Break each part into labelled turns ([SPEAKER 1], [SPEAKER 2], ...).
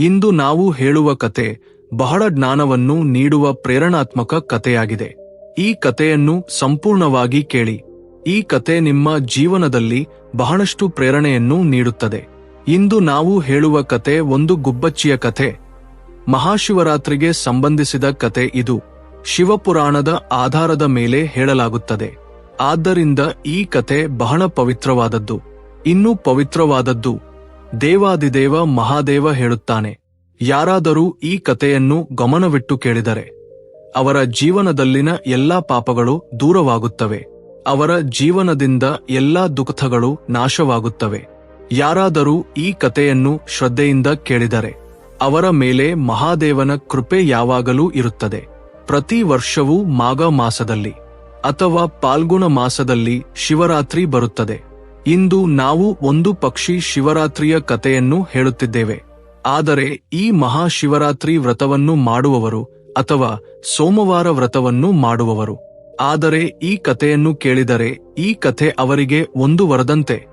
[SPEAKER 1] ಇಂದು ನಾವು ಹೇಳುವ ಕತೆ ಬಹಳ ಜ್ಞಾನವನ್ನು ನೀಡುವ ಪ್ರೇರಣಾತ್ಮಕ ಕಥೆಯಾಗಿದೆ. ಈ ಕಥೆಯನ್ನು ಸಂಪೂರ್ಣವಾಗಿ ಕೇಳಿ. ಈ ಕತೆ ನಿಮ್ಮ ಜೀವನದಲ್ಲಿ ಬಹಳಷ್ಟು ಪ್ರೇರಣೆಯನ್ನು ನೀಡುತ್ತದೆ. ಇಂದು ನಾವು ಹೇಳುವ ಕತೆ ಒಂದು ಗುಬ್ಬಚ್ಚಿಯ ಕಥೆ. ಮಹಾಶಿವರಾತ್ರಿಗೆ ಸಂಬಂಧಿಸಿದ ಕತೆ ಇದು. ಶಿವಪುರಾಣದ ಆಧಾರದ ಮೇಲೆ ಹೇಳಲಾಗುತ್ತದೆ. ಆದ್ದರಿಂದ ಈ ಕತೆ ಬಹಳ ಪವಿತ್ರವಾದದ್ದು. ಇನ್ನೂ ಪವಿತ್ರವಾದದ್ದು. ದೇವಾದಿದೇವ ಮಹಾದೇವ ಹೇಳುತ್ತಾನೆ, ಯಾರಾದರೂ ಈ ಕಥೆಯನ್ನು ಗಮನವಿಟ್ಟು ಕೇಳಿದರೆ ಅವರ ಜೀವನದಲ್ಲಿನ ಎಲ್ಲಾ ಪಾಪಗಳು ದೂರವಾಗುತ್ತವೆ, ಅವರ ಜೀವನದಿಂದ ಎಲ್ಲಾ ದುಃಖಗಳು ನಾಶವಾಗುತ್ತವೆ. ಯಾರಾದರೂ ಈ ಕಥೆಯನ್ನು ಶ್ರದ್ಧೆಯಿಂದ ಕೇಳಿದರೆ ಅವರ ಮೇಲೆ ಮಹಾದೇವನ ಕೃಪೆ ಯಾವಾಗಲೂ ಇರುತ್ತದೆ. ಪ್ರತಿ ವರ್ಷವೂ ಮಾಘ ಮಾಸದಲ್ಲಿ ಅಥವಾ ಪಾಲ್ಗುಣ ಮಾಸದಲ್ಲಿ ಶಿವರಾತ್ರಿ ಬರುತ್ತದೆ. ಇಂದು ನಾವು ಒಂದು ಪಕ್ಷಿ ಶಿವರಾತ್ರಿಯ ಕಥೆಯನ್ನು ಹೇಳುತ್ತಿದ್ದೇವೆ. ಆದರೆ ಈ ಮಹಾಶಿವರಾತ್ರಿ ವ್ರತವನ್ನು ಮಾಡುವವರು ಅಥವಾ ಸೋಮವಾರ ವ್ರತವನ್ನು ಮಾಡುವವರು. ಆದರೆ ಈ ಕಥೆಯನ್ನು ಕೇಳಿದರೆ ಈ ಕಥೆ ಅವರಿಗೆ ಒಂದು ವರದಂತೆ.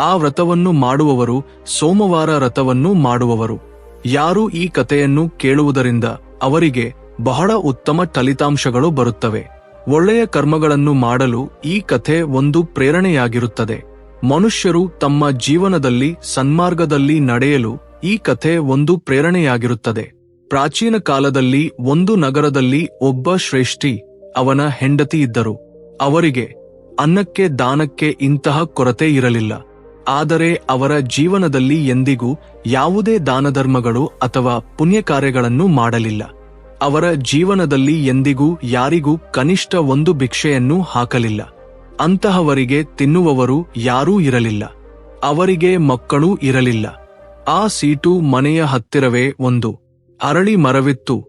[SPEAKER 1] ಆ ವ್ರತವನ್ನು ಮಾಡುವವರು ಸೋಮವಾರ ವ್ರತವನ್ನು ಮಾಡುವವರು. ಯಾರು ಈ ಕಥೆಯನ್ನು ಕೇಳುವುದರಿಂದ ಅವರಿಗೆ ಬಹಳ ಉತ್ತಮ ಫಲಿತಾಂಶಗಳು ಬರುತ್ತವೆ. ಒಳ್ಳೆಯ ಕರ್ಮಗಳನ್ನು ಮಾಡಲು ಈ ಕಥೆ ಒಂದು ಪ್ರೇರಣೆಯಾಗಿರುತ್ತದೆ. ಮನುಷ್ಯರು ತಮ್ಮ ಜೀವನದಲ್ಲಿ ಸನ್ಮಾರ್ಗದಲ್ಲಿ ನಡೆಯಲು ಈ ಕಥೆ ಒಂದು ಪ್ರೇರಣೆಯಾಗಿರುತ್ತದೆ. ಪ್ರಾಚೀನ ಕಾಲದಲ್ಲಿ ಒಂದು ನಗರದಲ್ಲಿ ಒಬ್ಬ ಶ್ರೇಷ್ಠಿ, ಅವನ ಹೆಂಡತಿ ಇದ್ದರು. ಅವರಿಗೆ ಅನ್ನಕ್ಕೆ ದಾನಕ್ಕೆ ಇಂತಹ ಕೊರತೆ ಇರಲಿಲ್ಲ. ಆದರೆ ಅವರ ಜೀವನದಲ್ಲಿ ಎಂದಿಗೂ ಯಾವುದೇ ದಾನಧರ್ಮಗಳು ಅಥವಾ ಪುಣ್ಯ ಕಾರ್ಯಗಳನ್ನು ಮಾಡಲಿಲ್ಲ. ಅವರ ಜೀವನದಲ್ಲಿ ಎಂದಿಗೂ ಯಾರಿಗೂ ಕನಿಷ್ಠ ಒಂದು ಭಿಕ್ಷೆಯನ್ನು ಹಾಕಲಿಲ್ಲ. ಅಂತಹವರಿಗೆ ತಿನ್ನುವವರು ಯಾರೂ ಇರಲಿಲ್ಲ. ಅವರಿಗೆ ಮಕ್ಕಳೂ ಇರಲಿಲ್ಲ. ಆ ಸೀಟು ಮನೆಯ ಹತ್ತಿರವೇ ಒಂದು. ಅರಳಿ ಮರವಿತ್ತು.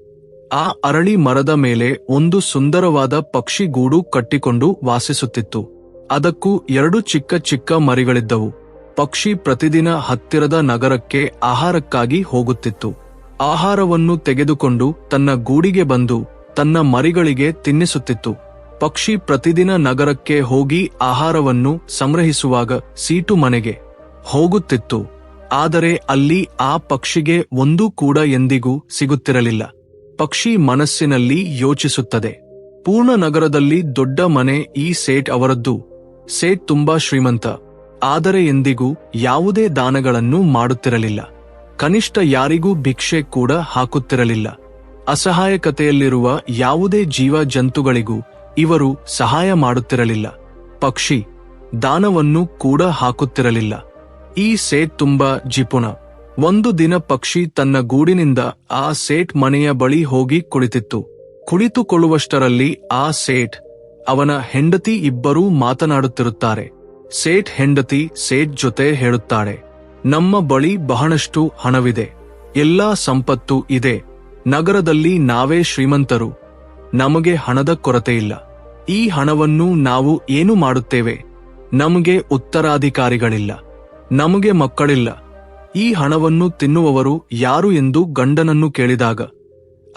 [SPEAKER 1] ಆ ಅರಳಿ ಮರದ ಮೇಲೆ ಒಂದು ಸುಂದರವಾದ ಪಕ್ಷಿಗೂಡು ಕಟ್ಟಿಕೊಂಡು ವಾಸಿಸುತ್ತಿತ್ತು. ಅದಕ್ಕೂ ಎರಡು ಚಿಕ್ಕ ಚಿಕ್ಕ ಮರಿಗಳಿದ್ದವು. ಪಕ್ಷಿ ಪ್ರತಿದಿನ ಹತ್ತಿರದ ನಗರಕ್ಕೆ ಆಹಾರಕ್ಕಾಗಿ ಹೋಗುತ್ತಿತ್ತು. ಆಹಾರವನ್ನು ತೆಗೆದುಕೊಂಡು ತನ್ನ ಗೂಡಿಗೆ ಬಂದು ತನ್ನ ಮರಿಗಳಿಗೆ ತಿನ್ನಿಸುತ್ತಿತ್ತು. ಪಕ್ಷಿ ಪ್ರತಿದಿನ ನಗರಕ್ಕೆ ಹೋಗಿ ಆಹಾರವನ್ನು ಸಂಗ್ರಹಿಸುವಾಗ ಸೀಟು ಮನೆಗೆ ಹೋಗುತ್ತಿತ್ತು. ಆದರೆ ಅಲ್ಲಿ ಆ ಪಕ್ಷಿಗೆ ಒಂದೂ ಕೂಡ ಎಂದಿಗೂ ಸಿಗುತ್ತಿರಲಿಲ್ಲ. ಪಕ್ಷಿ ಮನಸ್ಸಿನಲ್ಲಿ ಯೋಚಿಸುತ್ತದೆ. ಪೂರ್ಣ ನಗರದಲ್ಲಿ ದೊಡ್ಡ ಮನೆ ಈ ಸೇಟ್ ಅವರದ್ದು. ಸೇಟ್ ತುಂಬಾ ಶ್ರೀಮಂತ. ಆದರೆ ಎಂದಿಗೂ ಯಾವುದೇ ದಾನಗಳನ್ನು ಮಾಡುತ್ತಿರಲಿಲ್ಲ. ಕನಿಷ್ಠ ಯಾರಿಗೂ ಭಿಕ್ಷೆ ಕೂಡ ಹಾಕುತ್ತಿರಲಿಲ್ಲ. ಅಸಹಾಯಕತೆಯಲ್ಲಿರುವ ಯಾವುದೇ ಜೀವ ಜಂತುಗಳಿಗೂ ಇವರು ಸಹಾಯ ಮಾಡುತ್ತಿರಲಿಲ್ಲ. ಪಕ್ಷಿ ದಾನವನ್ನು ಕೂಡ ಹಾಕುತ್ತಿರಲಿಲ್ಲ. ಈ ಸೇಟ್ ತುಂಬಾ ಜಿಪುಣ. ಒಂದು ದಿನ ಪಕ್ಷಿ ತನ್ನ ಗೂಡಿನಿಂದ ಆ ಸೇಟ್ ಮನೆಯ ಬಳಿ ಹೋಗಿ ಕುಳಿತಿತ್ತು. ಕುಳಿತುಕೊಳ್ಳುವಷ್ಟರಲ್ಲಿ ಆ ಸೇಟ್, ಅವನ ಹೆಂಡತಿ ಇಬ್ಬರೂ ಮಾತನಾಡುತ್ತಿರುತ್ತಾರೆ. ಸೇಟ್ ಹೆಂಡತಿ ಸೇಟ್ ಜೊತೆ ಹೇಳುತ್ತಾಳೆ, ನಮ್ಮ ಬಳಿ ಬಹಳಷ್ಟು ಹಣವಿದೆ. ಎಲ್ಲಾ ಸಂಪತ್ತು ಇದೆ. ನಗರದಲ್ಲಿ ನಾವೇ ಶ್ರೀಮಂತರು. ನಮಗೆ ಹಣದ ಕೊರತೆಯಿಲ್ಲ ಈ ಹಣವನ್ನು ನಾವು ಏನು ಮಾಡುತ್ತೇವೆ? ನಮಗೆ ಉತ್ತರಾಧಿಕಾರಿಗಳಿಲ್ಲ. ನಮಗೆ ಮಕ್ಕಳಿಲ್ಲ. ಈ ಹಣವನ್ನು ತಿನ್ನುವವರು ಯಾರು ಎಂದು ಗಂಡನನ್ನು ಕೇಳಿದಾಗ,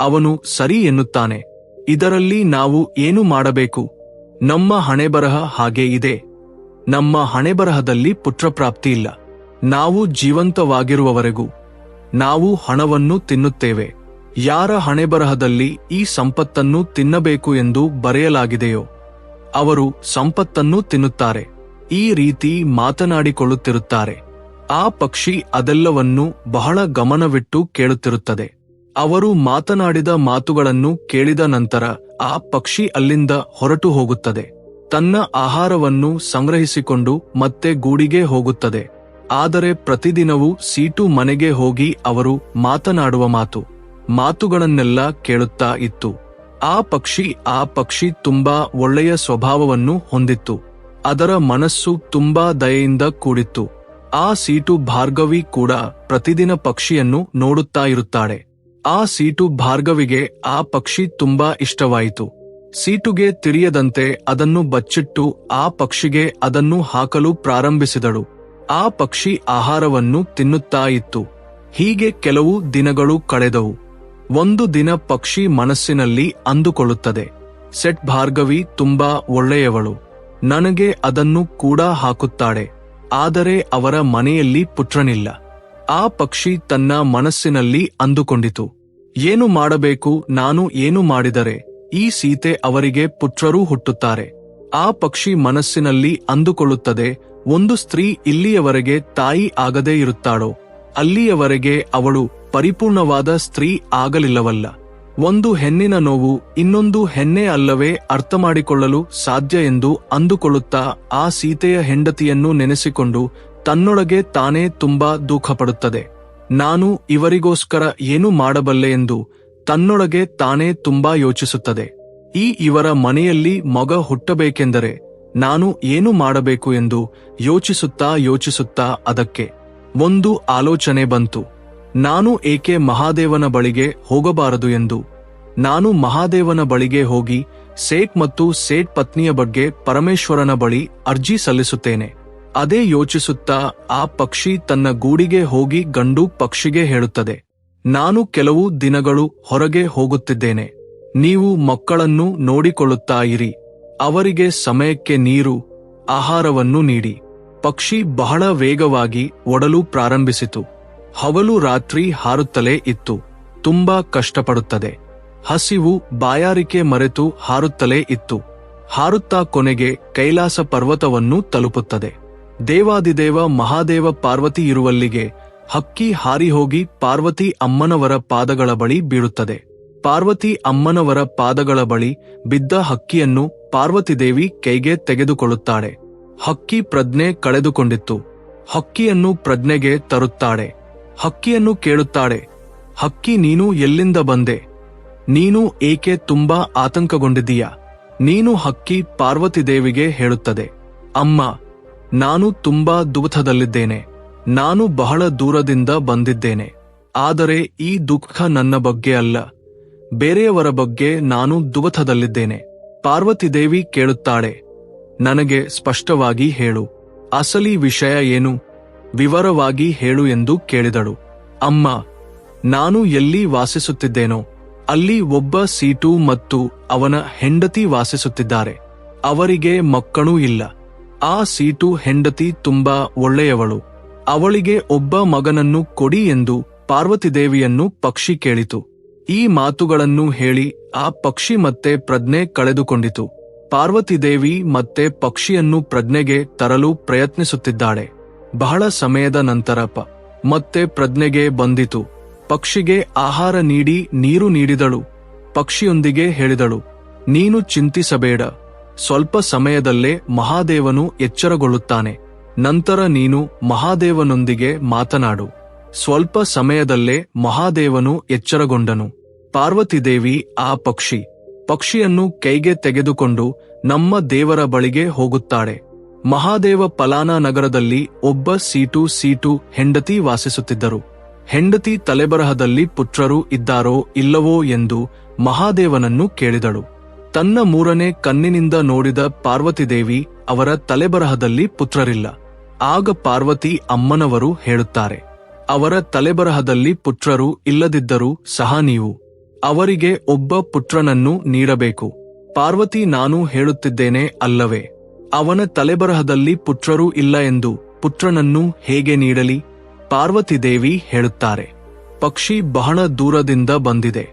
[SPEAKER 1] ಅವನು ಸರಿ ಎನ್ನುತ್ತಾನೆ. ಇದರಲ್ಲಿ ನಾವು ಏನು ಮಾಡಬೇಕು? ನಮ್ಮ ಹಣೆಬರಹ ಹಾಗೆ ಇದೆ. ನಮ್ಮ ಹಣೆಬರಹದಲ್ಲಿ ಪುತ್ರಪ್ರಾಪ್ತಿ ಇಲ್ಲ. ನಾವು ಜೀವಂತವಾಗಿರುವವರೆಗೂ ನಾವು ಹಣವನ್ನು ತಿನ್ನುತ್ತೇವೆ. ಯಾರ ಹಣೆಬರಹದಲ್ಲಿ ಈ ಸಂಪತ್ತನ್ನು ತಿನ್ನಬೇಕು ಎಂದು ಬರೆಯಲಾಗಿದೆಯೋ, ಅವರು ಸಂಪತ್ತನ್ನು ತಿನ್ನುತ್ತಾರೆ, ಈ ರೀತಿ ಮಾತನಾಡಿಕೊಳ್ಳುತ್ತಿರುತ್ತಾರೆ. ಆ ಪಕ್ಷಿ ಅದೆಲ್ಲವನ್ನೂ ಬಹಳ ಗಮನವಿಟ್ಟು ಕೇಳುತ್ತಿರುತ್ತದೆ. ಅವರು ಮಾತನಾಡಿದ ಮಾತುಗಳನ್ನು ಕೇಳಿದ ನಂತರ ಆ ಪಕ್ಷಿ ಅಲ್ಲಿಂದ ಹೊರಟು ಹೋಗುತ್ತದೆ. ತನ್ನ ಆಹಾರವನ್ನು ಸಂಗ್ರಹಿಸಿಕೊಂಡು ಮತ್ತೆ ಗೂಡಿಗೆ ಹೋಗುತ್ತದೆ. ಆದರೆ ಪ್ರತಿದಿನವೂ ಸೀಟು ಮನೆಗೆ ಹೋಗಿ ಅವರು ಮಾತನಾಡುವ ಮಾತು. ಮಾತುಗಳನ್ನೆಲ್ಲ ಕೇಳುತ್ತಾ ಇತ್ತು. ಆ ಪಕ್ಷಿ ಆ ಪಕ್ಷಿ ತುಂಬಾ ಒಳ್ಳೆಯ ಸ್ವಭಾವವನ್ನು ಹೊಂದಿತ್ತು. ಅದರ ಮನಸ್ಸು ತುಂಬಾ ದಯೆಯಿಂದ ಕೂಡಿತ್ತು. ಆ ಸೀಟು ಭಾರ್ಗವಿ ಕೂಡ ಪ್ರತಿದಿನ ಪಕ್ಷಿಯನ್ನು ನೋಡುತ್ತಾ ಇರುತ್ತಾಳೆ. ಆ ಸೀಟು ಭಾರ್ಗವಿಗೆ, ಆ ಪಕ್ಷಿ ತುಂಬಾ ಇಷ್ಟವಾಯಿತು. ಸೀಟುಗೆ ತಿಳಿಯದಂತೆ ಅದನ್ನು ಬಚ್ಚಿಟ್ಟು ಆ ಪಕ್ಷಿಗೆ ಅದನ್ನು ಹಾಕಲು ಪ್ರಾರಂಭಿಸಿದಳು. ಆ ಪಕ್ಷಿ ಆಹಾರವನ್ನು ತಿನ್ನುತ್ತಾ ಇತ್ತು. ಹೀಗೆ ಕೆಲವು ದಿನಗಳು ಕಳೆದವು. ಒಂದು ದಿನ ಪಕ್ಷಿ ಮನಸ್ಸಿನಲ್ಲಿ ಅಂದುಕೊಳ್ಳುತ್ತದೆ. ಸೆಟ್ ಭಾರ್ಗವಿ ತುಂಬಾ ಒಳ್ಳೆಯವಳು. ನನಗೆ ಅದನ್ನು ಕೂಡ ಹಾಕುತ್ತಾಳೆ. ಆದರೆ ಅವರ ಮನೆಯಲ್ಲಿ ಪುತ್ರನಿಲ್ಲ. ಆ ಪಕ್ಷಿ ತನ್ನ ಮನಸ್ಸಿನಲ್ಲಿ ಅಂದುಕೊಂಡಿತು. ಏನು ಮಾಡಬೇಕು, ನಾನು ಏನು ಮಾಡಿದರೆ? ಈ ಸೀತೆ ಅವರಿಗೆ ಪುತ್ರರೂ ಹುಟ್ಟುತ್ತಾರೆ. ಆ ಪಕ್ಷಿ ಮನಸ್ಸಿನಲ್ಲಿ ಅಂದುಕೊಳ್ಳುತ್ತದೆ, ಒಂದು ಸ್ತ್ರೀ ಇಲ್ಲಿಯವರೆಗೆ ತಾಯಿ ಆಗದೇ ಇರುತ್ತಾಳೋ? ಅಲ್ಲಿಯವರೆಗೆ ಅವಳು ಪರಿಪೂರ್ಣವಾದ ಸ್ತ್ರೀ ಆಗಲಿಲ್ಲವಲ್ಲ. ಒಂದು ಹೆಣ್ಣಿನ ನೋವು ಇನ್ನೊಂದು ಹೆಣ್ಣೆ ಅಲ್ಲವೇ ಅರ್ಥ ಮಾಡಿಕೊಳ್ಳಲು ಸಾಧ್ಯ ಎಂದು ಅಂದುಕೊಳ್ಳುತ್ತಾ ಆ ಸೀತೆಯ ಹೆಂಡತಿಯನ್ನು ನೆನೆಸಿಕೊಂಡು ತನ್ನೊಳಗೆ ತಾನೇ ತುಂಬಾ ದುಃಖಪಡುತ್ತದೆ. ನಾನು ಇವರಿಗೋಸ್ಕರ ಏನು ಮಾಡಬಲ್ಲೆ ಎಂದು ತನ್ನೊಳಗೆ ತಾನೇ ತುಂಬಾ ಯೋಚಿಸುತ್ತದೆ. ಈ ಇವರ ಮನೆಯಲ್ಲಿ ಮಗ ಹುಟ್ಟಬೇಕೆಂದರೆ ನಾನು ಏನು ಮಾಡಬೇಕು ಎಂದು ಯೋಚಿಸುತ್ತಾ ಯೋಚಿಸುತ್ತಾ ಅದಕ್ಕೆ ಒಂದು ಆಲೋಚನೆ ಬಂತು. ನಾನು ಏಕೆ ಮಹಾದೇವನ ಬಳಿಗೆ ಹೋಗಬಾರದು ಎಂದು? ನಾನು ಮಹಾದೇವನ ಬಳಿಗೆ ಹೋಗಿ ಸೇಠ್ ಮತ್ತು ಸೇಠ್ ಪತ್ನಿಯ ಬಗ್ಗೆ ಪರಮೇಶ್ವರನ ಬಳಿ ಅರ್ಜಿ ಸಲ್ಲಿಸುತ್ತೇನೆ. ಅದೇ ಯೋಚಿಸುತ್ತಾ ಆ ಪಕ್ಷಿ ತನ್ನ ಗೂಡಿಗೆ ಹೋಗಿ ಗಂಡು ಪಕ್ಷಿಗೆ ಹೇಳುತ್ತದೆ. ನಾನು ಕೆಲವು ದಿನಗಳು ಹೊರಗೆ ಹೋಗುತ್ತಿದ್ದೇನೆ. ನೀವು ಮಕ್ಕಳನ್ನು ನೋಡಿಕೊಳ್ಳುತ್ತಾ ಇರಿ ಅವರಿಗೆ ಸಮಯಕ್ಕೆ ನೀರು, ಆಹಾರವನ್ನು ನೀಡಿ. ಪಕ್ಷಿ ಬಹಳ ವೇಗವಾಗಿ ಒಡಲು ಪ್ರಾರಂಭಿಸಿತು. ಹಗಲು ರಾತ್ರಿ ಹಾರುತ್ತಲೇ ಇತ್ತು. ತುಂಬಾ ಕಷ್ಟಪಡುತ್ತದೆ. ಹಸಿವು ಬಾಯಾರಿಕೆ ಮರೆತು ಹಾರುತ್ತಲೇ ಇತ್ತು. ಹಾರುತ್ತಾ ಕೊನೆಗೆ ಕೈಲಾಸ ಪರ್ವತವನ್ನು ತಲುಪುತ್ತದೆ. ದೇವಾದಿದೇವ ಮಹಾದೇವ ಪಾರ್ವತಿ ಇರುವಲ್ಲಿಗೆ ಹಕ್ಕಿ ಹಾರಿಹೋಗಿ ಪಾರ್ವತಿ ಅಮ್ಮನವರ ಪಾದಗಳ ಬಳಿ ಬೀಳುತ್ತದೆ. ಪಾರ್ವತಿ ಅಮ್ಮನವರ ಪಾದಗಳ ಬಳಿ ಬಿದ್ದ ಹಕ್ಕಿಯನ್ನು ಪಾರ್ವತಿದೇವಿ ಕೈಗೆ ತೆಗೆದುಕೊಳ್ಳುತ್ತಾಳೆ. ಹಕ್ಕಿ ಪ್ರಜ್ಞೆ ಕಳೆದುಕೊಂಡಿತ್ತು. ಹಕ್ಕಿಯನ್ನು ಪ್ರಜ್ಞೆಗೆ ತರುತ್ತಾಳೆ. ಹಕ್ಕಿಯನ್ನು ಕೇಳುತ್ತಾಳೆ. ಹಕ್ಕಿ, ನೀನು ಎಲ್ಲಿಂದ ಬಂದೆ? ನೀನು ಏಕೆ ತುಂಬಾ ಆತಂಕಗೊಂಡಿದ್ದೀಯ? ನೀನು ಹಕ್ಕಿ ಪಾರ್ವತಿ ದೇವಿಗೆ ಹೇಳುತ್ತದೆ. ಅಮ್ಮ, ನಾನು ತುಂಬಾ ದುಃಖದಲ್ಲಿದ್ದೇನೆ. ನಾನು ಬಹಳ ದೂರದಿಂದ ಬಂದಿದ್ದೇನೆ. ಆದರೆ ಈ ದುಃಖ ನನ್ನ ಬಗ್ಗೆ ಅಲ್ಲ. ಬೇರೆಯವರ ಬಗ್ಗೆ ನಾನು ದುಃಖದಲ್ಲಿದ್ದೇನೆ. ಪಾರ್ವತಿದೇವಿ ಕೇಳುತ್ತಾಳೆ. ನನಗೆ ಸ್ಪಷ್ಟವಾಗಿ ಹೇಳು. ಅಸಲಿ ವಿಷಯ ಏನು? ವಿವರವಾಗಿ ಹೇಳು ಎಂದು ಕೇಳಿದಳು. ಅಮ್ಮ, ನಾನು ಎಲ್ಲಿ ವಾಸಿಸುತ್ತಿದ್ದೇನೋ, ಅಲ್ಲಿ ಒಬ್ಬ ಸೀಟು ಮತ್ತು ಅವನ ಹೆಂಡತಿ ವಾಸಿಸುತ್ತಿದ್ದಾರೆ. ಅವರಿಗೆ ಮಕ್ಕಳೂ ಇಲ್ಲ. ಆ ಸೀಟು ಹೆಂಡತಿ ತುಂಬಾ ಒಳ್ಳೆಯವಳು. ಅವಳಿಗೆ ಒಬ್ಬ ಮಗನನ್ನು ಕೊಡಿ ಎಂದು ಪಾರ್ವತಿದೇವಿಯನ್ನು ಪಕ್ಷಿ ಕೇಳಿತು. ಈ ಮಾತುಗಳನ್ನು ಹೇಳಿ ಆ ಪಕ್ಷಿ ಮತ್ತೆ ಪ್ರಜ್ಞೆ ಕಳೆದುಕೊಂಡಿತು. ಪಾರ್ವತಿದೇವಿ ಮತ್ತೆ ಪಕ್ಷಿಯನ್ನು ಪ್ರಜ್ಞೆಗೆ ತರಲು ಪ್ರಯತ್ನಿಸುತ್ತಿದ್ದಾಳೆ. ಬಹಳ ಸಮಯದ ನಂತರ ಪ, ಮತ್ತೆ ಪ್ರಜ್ಞೆಗೆ ಬಂದಿತು. ಪಕ್ಷಿಗೆ ಆಹಾರ ನೀಡಿ ನೀರು ನೀಡಿದಳು. ಪಕ್ಷಿಯೊಂದಿಗೆ ಹೇಳಿದಳು, ನೀನು ಚಿಂತಿಸಬೇಡ. ಸ್ವಲ್ಪ ಸಮಯದಲ್ಲೇ ಮಹಾದೇವನು ಎಚ್ಚರಗೊಳ್ಳುತ್ತಾನೆ. ನಂತರ ನೀನು ಮಹಾದೇವನೊಂದಿಗೆ ಮಾತನಾಡು. ಸ್ವಲ್ಪ ಸಮಯದಲ್ಲೇ ಮಹಾದೇವನು ಎಚ್ಚರಗೊಂಡನು. ಪಾರ್ವತಿದೇವಿ ಆ ಪಕ್ಷಿ. ಪಕ್ಷಿಯನ್ನು ಕೈಗೆ ತೆಗೆದುಕೊಂಡು ನಮ್ಮ ದೇವರ ಬಳಿಗೆ ಹೋಗುತ್ತಾಳೆ. ಮಹಾದೇವ ಪಲಾನ ನಗರದಲ್ಲಿ ಒಬ್ಬ ಸೀಟು ಸೀಟು ಹೆಂಡತಿ ವಾಸಿಸುತ್ತಿದ್ದರು. ಹೆಂಡತಿ ತಲೆಬರಹದಲ್ಲಿ ಪುತ್ರರು ಇದ್ದಾರೋ ಇಲ್ಲವೋ ಎಂದು ಮಹಾದೇವನನ್ನು ಕೇಳಿದಳು. ತನ್ನ ಮೂರನೇ ಕಣ್ಣಿನಿಂದ ನೋಡಿದ ಪಾರ್ವತಿದೇವಿ ಅವರ ತಲೆಬರಹದಲ್ಲಿ ಪುತ್ರರಿಲ್ಲ. ಆಗ ಪಾರ್ವತಿ ಅಮ್ಮನವರು ಹೇಳುತ್ತಾರೆ, ಅವರ ತಲೆಬರಹದಲ್ಲಿ ಪುತ್ರರು ಇಲ್ಲದಿದ್ದರೂ ಸಹ ನೀವು ಅವರಿಗೆ ಒಬ್ಬ ಪುತ್ರನನ್ನು ನೀಡಬೇಕು. ಪಾರ್ವತಿ, ನಾನು ಹೇಳುತ್ತಿದ್ದೇನೆ ಅಲ್ಲವೇ? ಅವನ ತಲೆಬರಹದಲ್ಲಿ ಪುತ್ರರೂ ಇಲ್ಲ ಎಂದು ಪುತ್ರನನ್ನು ಹೇಗೆ ನೀಡಲಿ? ಪಾರ್ವತಿದೇವಿ ಹೇಳುತ್ತಾರೆ, ಪಕ್ಷಿ ಬಹಳ ದೂರದಿಂದ ಬಂದಿದೆ.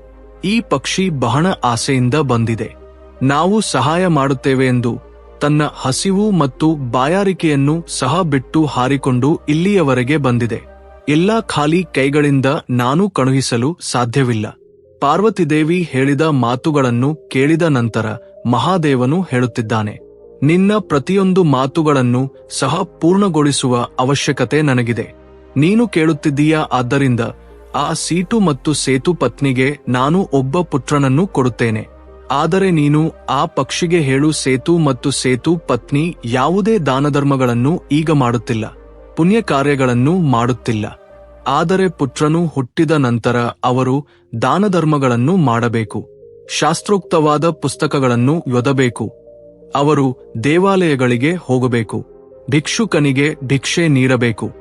[SPEAKER 1] ಈ ಪಕ್ಷಿ ಬಹಳ ಆಸೆಯಿಂದ ಬಂದಿದೆ. ನಾವು ಸಹಾಯ ಮಾಡುತ್ತೇವೆ ಎಂದು ತನ್ನ ಹಸಿವು ಮತ್ತು ಬಾಯಾರಿಕೆಯನ್ನು ಸಹ ಬಿಟ್ಟು ಹಾರಿಕೊಂಡು ಇಲ್ಲಿಯವರೆಗೆ ಬಂದಿದೆ. ಎಲ್ಲ ಖಾಲಿ ಕೈಗಳಿಂದ ನಾನು ಕಳುಹಿಸಲು ಸಾಧ್ಯವಿಲ್ಲ. ಪಾರ್ವತಿದೇವಿ ಹೇಳಿದ ಮಾತುಗಳನ್ನು ಕೇಳಿದ ನಂತರ ಮಹಾದೇವನು ಹೇಳುತ್ತಿದ್ದಾನೆ ನಿನ್ನ ಪ್ರತಿಯೊಂದು ಮಾತುಗಳನ್ನು ಸಹ ಪೂರ್ಣಗೊಳಿಸುವ ಅವಶ್ಯಕತೆ ನನಗಿದೆ. ನೀನು ಕೇಳುತ್ತಿದ್ದೀಯಾ ಆದ್ದರಿಂದ ಆ ಸೀಟು ಮತ್ತು ಸೇತು ಪತ್ನಿಗೆ ನಾನು ಒಬ್ಬ ಪುತ್ರನನ್ನು ಕೊಡುತ್ತೇನೆ. ಆದರೆ ನೀನು ಆ ಪಕ್ಷಿಗೆ ಹೇಳು ಸೇತು ಮತ್ತು ಸೇತು ಪತ್ನಿ ಯಾವುದೇ ದಾನಧರ್ಮಗಳನ್ನು ಈಗ ಮಾಡುತ್ತಿಲ್ಲ. ಪುಣ್ಯ ಕಾರ್ಯಗಳನ್ನು ಮಾಡುತ್ತಿಲ್ಲ. ಆದರೆ ಪುತ್ರನು ಹುಟ್ಟಿದ ನಂತರ ಅವರು ದಾನಧರ್ಮಗಳನ್ನು ಮಾಡಬೇಕು. ಶಾಸ್ತ್ರೋಕ್ತವಾದ ಪುಸ್ತಕಗಳನ್ನು ಯೊದಬೇಕು ಅವರು ದೇವಾಲಯಗಳಿಗೆ ಹೋಗಬೇಕು. ಭಿಕ್ಷುಕನಿಗೆ ಭಿಕ್ಷೆ ನೀಡಬೇಕು.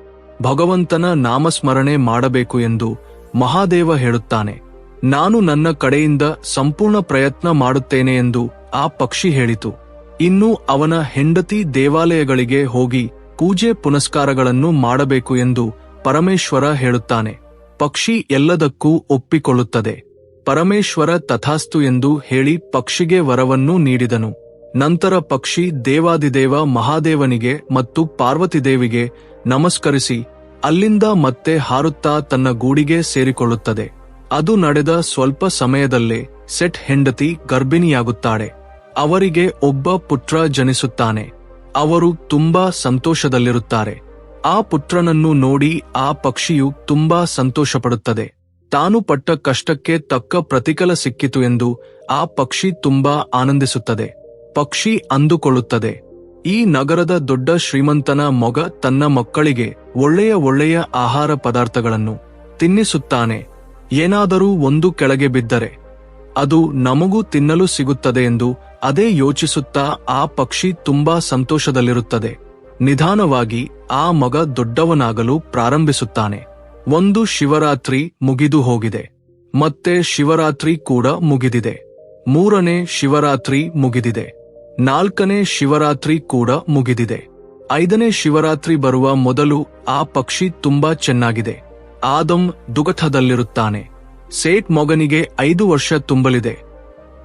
[SPEAKER 1] ಭಗವಂತನ ನಾಮಸ್ಮರಣೆ ಮಾಡಬೇಕು ಎಂದು ಮಹಾದೇವ ಹೇಳುತ್ತಾನೆ. ನಾನು ನನ್ನ ಕಡೆಯಿಂದ ಸಂಪೂರ್ಣ ಪ್ರಯತ್ನ ಮಾಡುತ್ತೇನೆ ಎಂದು ಆ ಪಕ್ಷಿ ಹೇಳಿತು. ಇನ್ನು ಅವನ ಹೆಂಡತಿ ದೇವಾಲಯಗಳಿಗೆ ಹೋಗಿ ಪೂಜೆ ಪುನಸ್ಕಾರಗಳನ್ನು ಮಾಡಬೇಕು ಎಂದು ಪರಮೇಶ್ವರ ಹೇಳುತ್ತಾನೆ. ಪಕ್ಷಿ ಎಲ್ಲದಕ್ಕೂ ಒಪ್ಪಿಕೊಳ್ಳುತ್ತದೆ. ಪರಮೇಶ್ವರ ತಥಾಸ್ತು ಎಂದು ಹೇಳಿ ಪಕ್ಷಿಗೆ ವರವನ್ನು ನೀಡಿದನು. ನಂತರ ಪಕ್ಷಿ ದೇವಾದಿದೇವ ಮಹಾದೇವನಿಗೆ ಮತ್ತು ಪಾರ್ವತಿದೇವಿಗೆ ನಮಸ್ಕರಿಸಿ ಅಲ್ಲಿಂದ ಮತ್ತೆ ಹಾರುತ್ತಾ ತನ್ನ ಗೂಡಿಗೆ ಸೇರಿಕೊಳ್ಳುತ್ತದೆ. ಅದು ನಡೆದ ಸ್ವಲ್ಪ ಸಮಯದಲ್ಲೇ ಸೆಟ್ ಹೆಂಡತಿ ಗರ್ಭಿಣಿಯಾಗುತ್ತಾಳೆ. ಅವರಿಗೆ ಒಬ್ಬ ಪುತ್ರ ಜನಿಸುತ್ತಾನೆ. ಅವರು ತುಂಬಾ ಸಂತೋಷದಲ್ಲಿರುತ್ತಾರೆ. ಆ ಪುತ್ರನನ್ನು ನೋಡಿ ಆ ಪಕ್ಷಿಯು ತುಂಬಾ ಸಂತೋಷಪಡುತ್ತದೆ. ತಾನು ಪಟ್ಟ ಕಷ್ಟಕ್ಕೆ ತಕ್ಕ ಪ್ರತಿಫಲ ಸಿಕ್ಕಿತು ಎಂದು ಆ ಪಕ್ಷಿ ತುಂಬಾ ಆನಂದಿಸುತ್ತದೆ. ಪಕ್ಷಿ ಅಂದುಕೊಳ್ಳುತ್ತದೆ. ಈ ನಗರದ ದೊಡ್ಡ ಶ್ರೀಮಂತನ ಮೊಗ ತನ್ನ ಮಕ್ಕಳಿಗೆ ಒಳ್ಳೆಯ ಒಳ್ಳೆಯ ಆಹಾರ ಪದಾರ್ಥಗಳನ್ನು ತಿನ್ನಿಸುತ್ತಾನೆ. ಏನಾದರೂ ಒಂದು ಕೆಳಗೆ ಬಿದ್ದರೆ ಅದು ನಮಗೂ ತಿನ್ನಲು ಸಿಗುತ್ತದೆ ಎಂದು ಅದೇ ಯೋಚಿಸುತ್ತಾ ಆ ಪಕ್ಷಿ ತುಂಬಾ ಸಂತೋಷದಲ್ಲಿರುತ್ತದೆ. ನಿಧಾನವಾಗಿ ಆ ಮಗ ದೊಡ್ಡವನಾಗಲು ಪ್ರಾರಂಭಿಸುತ್ತಾನೆ. ಒಂದು ಶಿವರಾತ್ರಿ ಮುಗಿದು ಹೋಗಿದೆ. ಮತ್ತೆ ಶಿವರಾತ್ರಿ ಕೂಡ ಮುಗಿದಿದೆ. ಮೂರನೇ ಶಿವರಾತ್ರಿ ಮುಗಿದಿದೆ. ನಾಲ್ಕನೇ ಶಿವರಾತ್ರಿ ಕೂಡ ಮುಗಿದಿದೆ. ಐದನೇ ಶಿವರಾತ್ರಿ ಬರುವ ಮೊದಲು ಆ ಪಕ್ಷಿ ತುಂಬಾ ಚೆನ್ನಾಗಿದೆ. ಆದಂ ದುಗಥದಲ್ಲಿರುತ್ತಾನೆ. ಸೇಟ್ ಮೊಗನಿಗೆ ಐದು ವರ್ಷ ತುಂಬಲಿದೆ.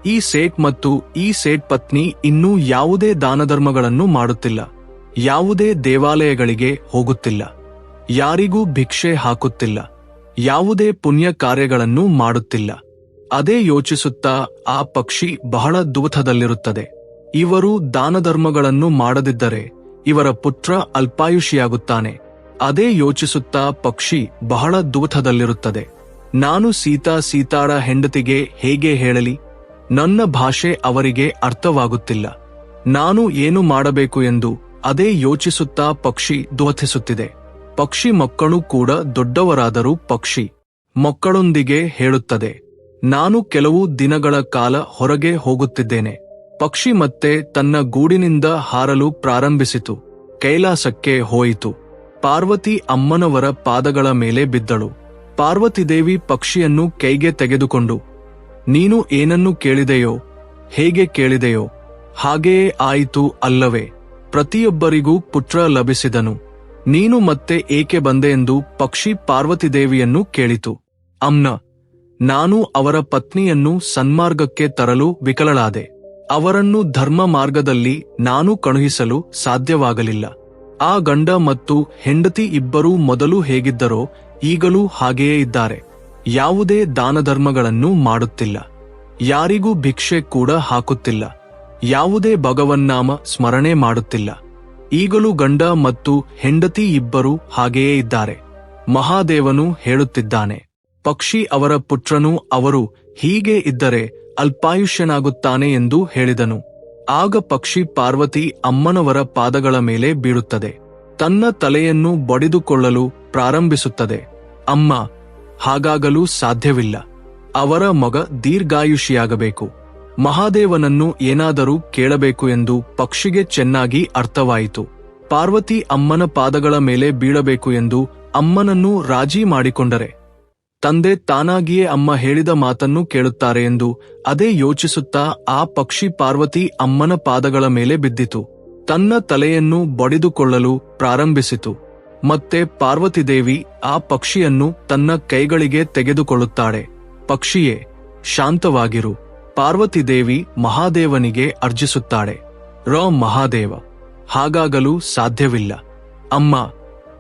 [SPEAKER 1] ಈ ಸೇಟ್ ಮತ್ತು ಈ ಸೇಟ್ ಪತ್ನಿ ಇನ್ನೂ ಯಾವುದೇ ದಾನಧರ್ಮಗಳನ್ನು ಮಾಡುತ್ತಿಲ್ಲ. ಯಾವುದೇ ದೇವಾಲಯಗಳಿಗೆ ಹೋಗುತ್ತಿಲ್ಲ. ಯಾರಿಗೂ ಭಿಕ್ಷೆ ಹಾಕುತ್ತಿಲ್ಲ. ಯಾವುದೇ ಪುಣ್ಯ ಕಾರ್ಯಗಳನ್ನು ಮಾಡುತ್ತಿಲ್ಲ. ಅದೇ ಯೋಚಿಸುತ್ತಾ ಆ ಪಕ್ಷಿ ಬಹಳ ದುಃಖದಲ್ಲಿರುತ್ತದೆ ಇವರು ದಾನಧರ್ಮಗಳನ್ನು ಮಾಡದಿದ್ದರೆ ಇವರ ಪುತ್ರ ಅಲ್ಪಾಯುಷಿಯಾಗುತ್ತಾನೆ. ಅದೇ ಯೋಚಿಸುತ್ತಾ ಪಕ್ಷಿ ಬಹಳ ದೂಥದಲ್ಲಿರುತ್ತದೆ ನಾನು ಸೀತಾ ಸೀತಾಳ ಹೆಂಡತಿಗೆ ಹೇಗೆ ಹೇಳಲಿ? ನನ್ನ ಭಾಷೆ ಅವರಿಗೆ ಅರ್ಥವಾಗುತ್ತಿಲ್ಲ. ನಾನು ಏನು ಮಾಡಬೇಕು ಎಂದು ಅದೇ ಯೋಚಿಸುತ್ತಾ ಪಕ್ಷಿ ದುಃಖಿಸುತ್ತಿದೆ. ಪಕ್ಷಿ ಮಕ್ಕಳು ಕೂಡ ದೊಡ್ಡವರಾದರೂ ಪಕ್ಷಿ ಮಕ್ಕಳೊಂದಿಗೆ ಹೇಳುತ್ತದೆ. ನಾನು ಕೆಲವು ದಿನಗಳ ಕಾಲ ಹೊರಗೆ ಹೋಗುತ್ತಿದ್ದೇನೆ. ಪಕ್ಷಿ ಮತ್ತೆ ತನ್ನ ಗೂಡಿನಿಂದ ಹಾರಲು ಪ್ರಾರಂಭಿಸಿತು. ಕೈಲಾಸಕ್ಕೆ ಹೋಯಿತು. ಪಾರ್ವತಿ ಅಮ್ಮನವರ ಪಾದಗಳ ಮೇಲೆ ಬಿದ್ದಳು. ಪಾರ್ವತಿದೇವಿ ಪಕ್ಷಿಯನ್ನು ಕೈಗೆ ತೆಗೆದುಕೊಂಡು, ನೀನು ಏನನ್ನು ಕೇಳಿದೆಯೋ, ಹೇಗೆ ಕೇಳಿದೆಯೋ ಹಾಗೆಯೇ ಆಯಿತು ಅಲ್ಲವೇ. ಪ್ರತಿಯೊಬ್ಬರಿಗೂ ಪುತ್ರ ಲಭಿಸಿದನು. ನೀನು ಮತ್ತೆ ಏಕೆ ಬಂದೆ ಎಂದು ಪಕ್ಷಿ ಪಾರ್ವತಿದೇವಿಯನ್ನು ಕೇಳಿತು. ಅಮ್ನ, ನಾನು ಅವರ ಪತ್ನಿಯನ್ನು ಸನ್ಮಾರ್ಗಕ್ಕೆ ತರಲು ವಿಕಲಳಾದೆ. ಅವರನ್ನು ಧರ್ಮ ಮಾರ್ಗದಲ್ಲಿ ನಾನು ಕಳುಹಿಸಲು ಸಾಧ್ಯವಾಗಲಿಲ್ಲ. ಆ ಗಂಡ ಮತ್ತು ಹೆಂಡತಿ ಇಬ್ಬರೂ ಮೊದಲು ಹೇಗಿದ್ದರೋ ಈಗಲೂ ಹಾಗೆಯೇ ಇದ್ದಾರೆ. ಯಾವುದೇ ದಾನಧರ್ಮಗಳನ್ನು ಮಾಡುತ್ತಿಲ್ಲ. ಯಾರಿಗೂ ಭಿಕ್ಷೆ ಕೂಡ ಹಾಕುತ್ತಿಲ್ಲ. ಯಾವುದೇ ಭಗವನ್ನಾಮ ಸ್ಮರಣೆ ಮಾಡುತ್ತಿಲ್ಲ. ಈಗಲೂ ಗಂಡ ಮತ್ತು ಹೆಂಡತಿ ಇಬ್ಬರು ಹಾಗೆಯೇ ಇದ್ದಾರೆ. ಮಹಾದೇವನು ಹೇಳುತ್ತಿದ್ದಾನೆ, ಪಕ್ಷಿ ಅವರ ಪುತ್ರನು ಅವರು ಹೀಗೆ ಇದ್ದರೆ ಅಲ್ಪಾಯುಷ್ಯನಾಗುತ್ತಾನೆ ಎಂದು ಹೇಳಿದನು. ಆಗ ಪಕ್ಷಿ ಪಾರ್ವತಿ ಅಮ್ಮನವರ ಪಾದಗಳ ಮೇಲೆ ಬೀಳುತ್ತದೆ. ತನ್ನ ತಲೆಯನ್ನು ಬಡಿದುಕೊಳ್ಳಲು ಪ್ರಾರಂಭಿಸುತ್ತದೆ. ಅಮ್ಮ, ಹಾಗಾಗಲು ಸಾಧ್ಯವಿಲ್ಲ. ಅವರ ಮಗ ದೀರ್ಘಾಯುಷಿಯಾಗಬೇಕು. ಮಹಾದೇವನನ್ನು ಏನಾದರೂ ಕೇಳಬೇಕು ಎಂದು ಪಕ್ಷಿಗೆ ಚೆನ್ನಾಗಿ ಅರ್ಥವಾಯಿತು. ಪಾರ್ವತಿ ಅಮ್ಮನ ಪಾದಗಳ ಮೇಲೆ ಬೀಳಬೇಕು ಎಂದು ಅಮ್ಮನನ್ನು ರಾಜಿ ಮಾಡಿಕೊಂಡರೆ. ತಂದೆ ತಾನಾಗಿಯೇ ಅಮ್ಮ ಹೇಳಿದ ಮಾತನ್ನು ಕೇಳುತ್ತಾರೆ ಎಂದು ಅದೇ ಯೋಚಿಸುತ್ತಾ ಆ ಪಕ್ಷಿ ಪಾರ್ವತಿ ಅಮ್ಮನ ಪಾದಗಳ ಮೇಲೆ ಬಿದ್ದಿತು. ತನ್ನ ತಲೆಯನ್ನು ಬಡಿದುಕೊಳ್ಳಲು ಪ್ರಾರಂಭಿಸಿತು. ಮತ್ತೆ ಪಾರ್ವತಿದೇವಿ ಆ ಪಕ್ಷಿಯನ್ನು ತನ್ನ ಕೈಗಳಿಗೆ ತೆಗೆದುಕೊಳ್ಳುತ್ತಾಳೆ. ಪಕ್ಷಿಯೇ, ಶಾಂತವಾಗಿರು. ಪಾರ್ವತಿದೇವಿ ಮಹಾದೇವನಿಗೆ ಅರ್ಜಿಸುತ್ತಾಳೆ. ರ ಮಹಾದೇವ, ಹಾಗಾಗಲು ಸಾಧ್ಯವಿಲ್ಲ. ಅಮ್ಮ,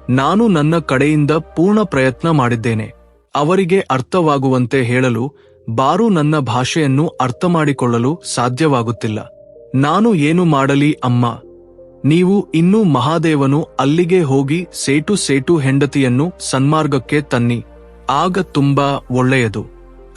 [SPEAKER 1] ನಾನು ನನ್ನ ಕಡೆಯಿಂದ ಪೂರ್ಣ ಪ್ರಯತ್ನ ಮಾಡಿದ್ದೇನೆ. ಅವರಿಗೆ ಅರ್ಥವಾಗುವಂತೆ ಹೇಳಲು ಬಾರು ನನ್ನ ಭಾಷೆಯನ್ನು ಅರ್ಥ ಮಾಡಿಕೊಳ್ಳಲು ಸಾಧ್ಯವಾಗುತ್ತಿಲ್ಲ. ನಾನು ಏನು ಮಾಡಲಿ ಅಮ್ಮ? ನೀವು ಇನ್ನೂ ಮಹಾದೇವನು ಅಲ್ಲಿಗೆ ಹೋಗಿ ಸೇಟು ಸೇಟು ಹೆಂಡತಿಯನ್ನು ಸನ್ಮಾರ್ಗಕ್ಕೆ ತನ್ನಿ. ಆಗ ತುಂಬಾ ಒಳ್ಳೆಯದು.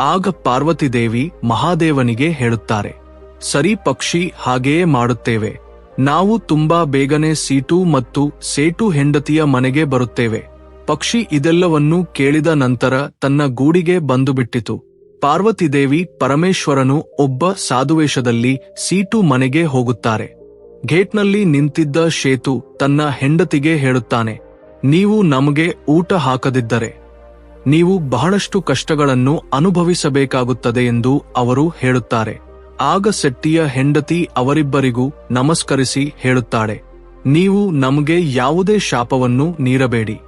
[SPEAKER 1] ಆಗ ಪಾರ್ವತಿದೇವಿ ಮಹಾದೇವನಿಗೆ ಹೇಳುತ್ತಾರೆ, ಸರಿ ಪಕ್ಷಿ, ಹಾಗೆಯೇ ಮಾಡುತ್ತೇವೆ. ನಾವು ತುಂಬಾ ಬೇಗನೆ ಸೀಟು ಮತ್ತು ಸೇಟು ಹೆಂಡತಿಯ ಮನೆಗೆ ಬರುತ್ತೇವೆ. ಪಕ್ಷಿ ಇದೆಲ್ಲವನ್ನೂ ಕೇಳಿದ ನಂತರ ತನ್ನ ಗೂಡಿಗೆ ಬಂದುಬಿಟ್ಟಿತು. ಪಾರ್ವತಿದೇವಿ ಪರಮೇಶ್ವರನು ಒಬ್ಬ ಸಾಧುವೇಷದಲ್ಲಿ ಸೀಟು ಮನೆಗೆ ಹೋಗುತ್ತಾರೆ. ಗೇಟ್ನಲ್ಲಿ ನಿಂತಿದ್ದ ಶೇತು ತನ್ನ ಹೆಂಡತಿಗೆ ಹೇಳುತ್ತಾನೆ, ನೀವು ನಮಗೆ ಊಟ ಹಾಕದಿದ್ದರೆ, ನೀವು ಬಹಳಷ್ಟು ಕಷ್ಟಗಳನ್ನು ಅನುಭವಿಸಬೇಕಾಗುತ್ತದೆ ಎಂದು ಅವರು ಹೇಳುತ್ತಾರೆ. ಆಗ ಸೆಟ್ಟಿಯ ಹೆಂಡತಿ ಅವರಿಬ್ಬರಿಗೂ ನಮಸ್ಕರಿಸಿ ಹೇಳುತ್ತಾಳೆ, ನೀವು ನಮಗೆ ಯಾವುದೇ ಶಾಪವನ್ನು ನೀರಬೇಡಿ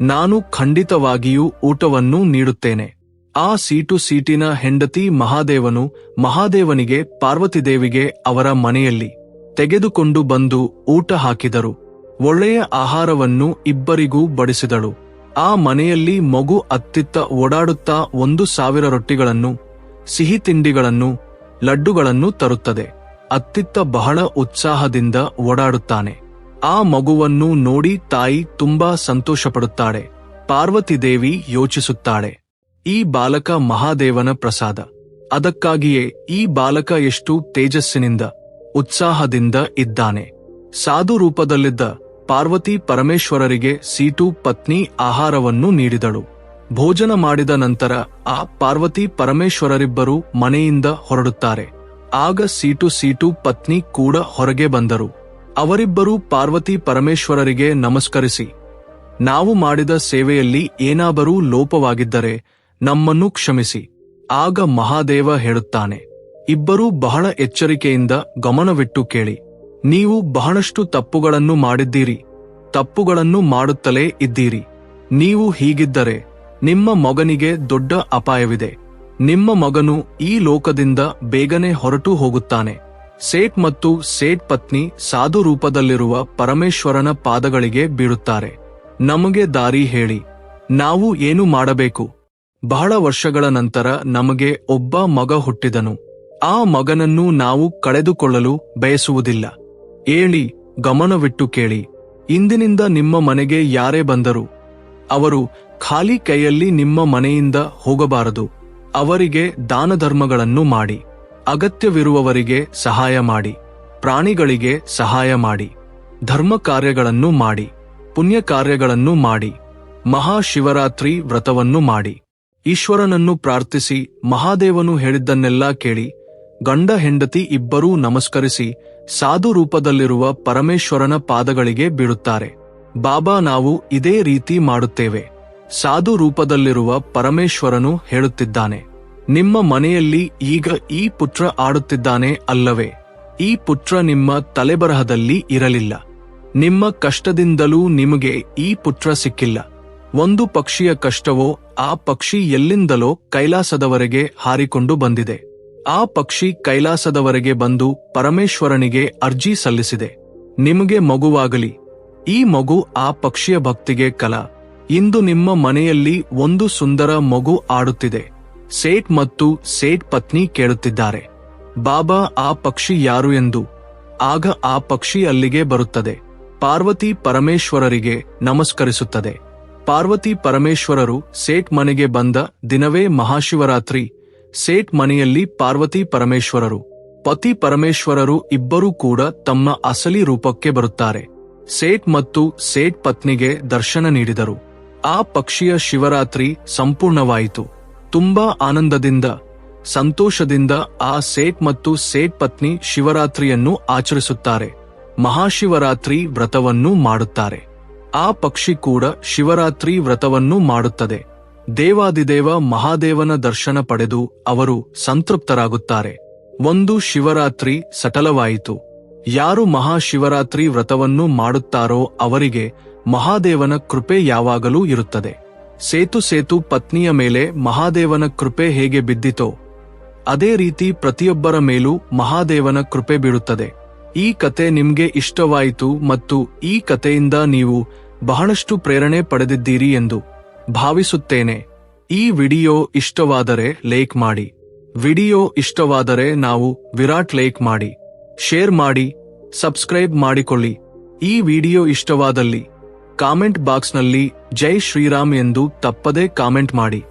[SPEAKER 1] ನಾನು ಖಂಡಿತವಾಗಿಯೂ ಊಟವನ್ನು ನೀಡುತ್ತೇನೆ. ಆ ಸೀಟು ಸೀಟಿನ ಹೆಂಡತಿ ಮಹಾದೇವನು ಮಹಾದೇವನಿಗೆ ಪಾರ್ವತಿದೇವಿಗೆ ಅವರ ಮನೆಯಲ್ಲಿ ತೆಗೆದುಕೊಂಡು ಬಂದು ಊಟ ಹಾಕಿದರು. ಒಳ್ಳೆಯ ಆಹಾರವನ್ನು ಇಬ್ಬರಿಗೂ ಬಡಿಸಿದಳು. ಆ ಮನೆಯಲ್ಲಿ ಮಗು ಅತ್ತಿತ್ತ ಓಡಾಡುತ್ತಾ ಒಂದು ಸಾವಿರ ರೊಟ್ಟಿಗಳನ್ನು, ಸಿಹಿ ತಿಂಡಿಗಳನ್ನು, ಲಡ್ಡುಗಳನ್ನು ತರುತ್ತದೆ. ಅತ್ತಿತ್ತ ಬಹಳ ಉತ್ಸಾಹದಿಂದ ಓಡಾಡುತ್ತಾನೆ. ಆ ಮಗುವನ್ನು ನೋಡಿ ತಾಯಿ ತುಂಬಾ ಸಂತೋಷಪಡುತ್ತಾಳೆ. ಪಾರ್ವತಿದೇವಿ ಯೋಚಿಸುತ್ತಾಳೆ. ಈ ಬಾಲಕ ಮಹಾದೇವನ ಪ್ರಸಾದ. ಅದಕ್ಕಾಗಿಯೇ ಈ ಬಾಲಕ ಎಷ್ಟು ತೇಜಸ್ಸಿನಿಂದ, ಉತ್ಸಾಹದಿಂದ ಇದ್ದಾನೆ. ಸಾಧು ರೂಪದಲ್ಲಿದ್ದ ಪಾರ್ವತಿ ಪರಮೇಶ್ವರರಿಗೆ ಸೀಟು, ಪತ್ನಿ, ಆಹಾರವನ್ನು ನೀಡಿದಳು. ಭೋಜನ ಮಾಡಿದ ನಂತರ ಆ ಪಾರ್ವತಿ ಪರಮೇಶ್ವರರಿಬ್ಬರು ಮನೆಯಿಂದ ಹೊರಡುತ್ತಾರೆ. ಆಗ ಸೀಟು ಸೀಟು, ಪತ್ನಿ ಕೂಡ ಹೊರಗೆ ಬಂದರು. ಅವರಿಬ್ಬರೂ ಪಾರ್ವತಿ ಪರಮೇಶ್ವರರಿಗೆ ನಮಸ್ಕರಿಸಿ. ನಾವು ಮಾಡಿದ ಸೇವೆಯಲ್ಲಿ ಏನಾದರೂ ಲೋಪವಾಗಿದ್ದರೆ ನಮ್ಮನ್ನು ಕ್ಷಮಿಸಿ. ಆಗ ಮಹಾದೇವ ಹೇಳುತ್ತಾನೆ, ಇಬ್ಬರೂ ಬಹಳ ಎಚ್ಚರಿಕೆಯಿಂದ ಗಮನವಿಟ್ಟು ಕೇಳಿ. ನೀವು ಬಹಳಷ್ಟು ತಪ್ಪುಗಳನ್ನು ಮಾಡಿದ್ದೀರಿ, ತಪ್ಪುಗಳನ್ನು ಮಾಡುತ್ತಲೇ ಇದ್ದೀರಿ. ನೀವು ಹೀಗಿದ್ದರೆ ನಿಮ್ಮ ಮಗನಿಗೆ ದೊಡ್ಡ ಅಪಾಯವಿದೆ. ನಿಮ್ಮ ಮಗನು ಈ ಲೋಕದಿಂದ ಬೇಗನೆ ಹೊರಟು ಹೋಗುತ್ತಾನೆ. ಸೇಠ್ ಮತ್ತು ಸೇಠ್ ಪತ್ನಿ ಸಾಧು ರೂಪದಲ್ಲಿರುವ ಪರಮೇಶ್ವರನ ಪಾದಗಳಿಗೆ ಬೀಳುತ್ತಾರೆ. ನಮಗೆ ದಾರಿ ಹೇಳಿ. ನಾವು ಏನು ಮಾಡಬೇಕು? ಬಹಳ ವರ್ಷಗಳ ನಂತರ ನಮಗೆ ಒಬ್ಬ ಮಗ ಹುಟ್ಟಿದನು. ಆ ಮಗನನ್ನು ನಾವು ಕಳೆದುಕೊಳ್ಳಲು ಬಯಸುವುದಿಲ್ಲ. ಏಳಿ, ಗಮನವಿಟ್ಟು ಕೇಳಿ. ಇಂದಿನಿಂದ ನಿಮ್ಮ ಮನೆಗೆ ಯಾರೇ ಬಂದರು. ಅವರು ಖಾಲಿ ಕೈಯಲ್ಲಿ ನಿಮ್ಮ ಮನೆಯಿಂದ ಹೋಗಬಾರದು. ಅವರಿಗೆ ದಾನಧರ್ಮಗಳನ್ನು ಮಾಡಿ. ಅಗತ್ಯವಿರುವವರಿಗೆ ಸಹಾಯ ಮಾಡಿ. ಪ್ರಾಣಿಗಳಿಗೆ ಸಹಾಯ ಮಾಡಿ. ಧರ್ಮ ಕಾರ್ಯಗಳನ್ನು ಮಾಡಿ. ಪುಣ್ಯ ಕಾರ್ಯಗಳನ್ನು ಮಾಡಿ. ಮಹಾಶಿವರಾತ್ರಿ ವ್ರತವನ್ನು ಮಾಡಿ. ಈಶ್ವರನನ್ನು ಪ್ರಾರ್ಥಿಸಿ, ಮಹಾದೇವನು ಹೇಳಿದ್ದನ್ನೆಲ್ಲ ಕೇಳಿ, ಗಂಡ ಹೆಂಡತಿ ಇಬ್ಬರೂ ನಮಸ್ಕರಿಸಿ, ಸಾಧು ರೂಪದಲ್ಲಿರುವ ಪರಮೇಶ್ವರನ ಪಾದಗಳಿಗೆ ಬೀಳುತ್ತಾರೆ. ಬಾಬಾ, ನಾವು ಇದೇ ರೀತಿ ಮಾಡುತ್ತೇವೆ. ಸಾಧು ರೂಪದಲ್ಲಿರುವ ಪರಮೇಶ್ವರನು ಹೇಳುತ್ತಿದ್ದಾನೆ. ನಿಮ್ಮ ಮನೆಯಲ್ಲಿ ಈಗ ಈ ಪುತ್ರ ಆಡುತ್ತಿದ್ದಾನೆ ಅಲ್ಲವೇ? ಈ ಪುತ್ರ ನಿಮ್ಮ ತಲೆಬರಹದಲ್ಲಿ ಇರಲಿಲ್ಲ. ನಿಮ್ಮ ಕಷ್ಟದಿಂದಲೂ ನಿಮಗೆ ಈ ಪುತ್ರ ಸಿಕ್ಕಿಲ್ಲ. ಒಂದು ಪಕ್ಷಿಯ ಕಷ್ಟವೋ, ಆ ಪಕ್ಷಿ ಎಲ್ಲಿಂದಲೋ ಕೈಲಾಸದವರೆಗೆ ಹಾರಿಕೊಂಡು ಬಂದಿದೆ. ಆ ಪಕ್ಷಿ ಕೈಲಾಸದವರೆಗೆ ಬಂದು ಪರಮೇಶ್ವರನಿಗೆ ಅರ್ಜಿ ಸಲ್ಲಿಸಿದೆ. ನಿಮಗೆ ಮಗುವಾಗಲಿ. ಈ ಮಗು ಆ ಪಕ್ಷಿಯ ಭಕ್ತಿಗೆ ಕಲ. ಇಂದು ನಿಮ್ಮ ಮನೆಯಲ್ಲಿ ಒಂದು ಸುಂದರ ಮಗು ಆಡುತ್ತಿದೆ. ಸೇಠ್ ಮತ್ತು ಸೇಠ್ ಪತ್ನಿ ಕೇಳುತ್ತಿದ್ದಾರೆ. ಬಾಬಾ, ಆ ಪಕ್ಷಿ ಯಾರು ಎಂದು. ಆಗ ಆ ಪಕ್ಷಿ ಅಲ್ಲಿಗೆ ಬರುತ್ತದೆ. ಪಾರ್ವತಿ ಪರಮೇಶ್ವರರಿಗೆ ನಮಸ್ಕರಿಸುತ್ತದೆ. ಪಾರ್ವತಿ ಪರಮೇಶ್ವರರು ಸೇಠ್ ಮನೆಗೆ ಬಂದ ದಿನವೇ ಮಹಾಶಿವರಾತ್ರಿ. ಸೇಠ್ ಮನೆಯಲ್ಲಿ ಪಾರ್ವತಿ ಪರಮೇಶ್ವರರು. ಪತಿ ಪರಮೇಶ್ವರರು ಇಬ್ಬರೂ ಕೂಡ ತಮ್ಮ ಅಸಲಿ ರೂಪಕ್ಕೆ ಬರುತ್ತಾರೆ. ಸೇಠ್ ಮತ್ತು ಸೇಠ್ ಪತ್ನಿಗೆ ದರ್ಶನ ನೀಡಿದರು. ಆ ಪಕ್ಷಿಯ ಶಿವರಾತ್ರಿ ಸಂಪೂರ್ಣವಾಯಿತು. ತುಂಬಾ ಆನಂದದಿಂದ, ಸಂತೋಷದಿಂದ ಆ ಸೇಠ್ ಮತ್ತು ಸೇಠ್ ಪತ್ನಿ ಶಿವರಾತ್ರಿಯನ್ನು ಆಚರಿಸುತ್ತಾರೆ. ಮಹಾಶಿವರಾತ್ರಿ ವ್ರತವನ್ನು ಮಾಡುತ್ತಾರೆ. ಆ ಪಕ್ಷಿ ಕೂಡ ಶಿವರಾತ್ರಿ ವ್ರತವನ್ನು ಮಾಡುತ್ತದೆ. ದೇವಾದಿದೇವ ಮಹಾದೇವನ ದರ್ಶನ ಪಡೆದು ಅವರು ಸಂತೃಪ್ತರಾಗುತ್ತಾರೆ. ಒಂದು ಶಿವರಾತ್ರಿ ಸಟಲವಾಯಿತು. ಯಾರು ಮಹಾಶಿವರಾತ್ರಿ ವ್ರತವನ್ನು ಮಾಡುತ್ತಾರೋ ಅವರಿಗೆ ಮಹಾದೇವನ ಕೃಪೆ ಯಾವಾಗಲೂ ಇರುತ್ತದೆ. ಸೇತು ಸೇತು ಪತ್ನಿಯ ಮೇಲೆ ಮಹಾದೇವನ ಕೃಪೆ ಹೇಗೆ ಬಿದ್ದಿತೋ, ಅದೇ ರೀತಿ ಪ್ರತಿಯೊಬ್ಬರ ಮೇಲೂ ಮಹಾದೇವನ ಕೃಪೆ ಬೀಳುತ್ತದೆ ಈ ಕತೆ ನಿಮ್ಗೆ ಇಷ್ಟವಾಯಿತು ಮತ್ತು ಈ ಕಥೆಯಿಂದ ನೀವು ಬಹಳಷ್ಟು ಪ್ರೇರಣೆ ಪಡೆದಿದ್ದೀರಿ ಎಂದು ಭಾವಿಸುತ್ತೇನೆ. ಈ ವಿಡಿಯೋ ಇಷ್ಟವಾದರೆ ಲೈಕ್ ಮಾಡಿ. ವಿಡಿಯೋ ಇಷ್ಟವಾದರೆ ನಾವು ವಿರಾಟ್ ಲೈಕ್ ಮಾಡಿ. ಶೇರ್ ಮಾಡಿ, ಸಬ್ಸ್ಕ್ರೈಬ್ ಮಾಡಿಕೊಳ್ಳಿ. ಈ ವಿಡಿಯೋ ಇಷ್ಟವಾದಲ್ಲಿ ಕಾಮೆಂಟ್ ಬಾಕ್ಸ್ನಲ್ಲಿ ಜೈ ಶ್ರೀರಾಮ್ ಎಂದು ತಪ್ಪದೇ ಕಾಮೆಂಟ್ ಮಾಡಿ.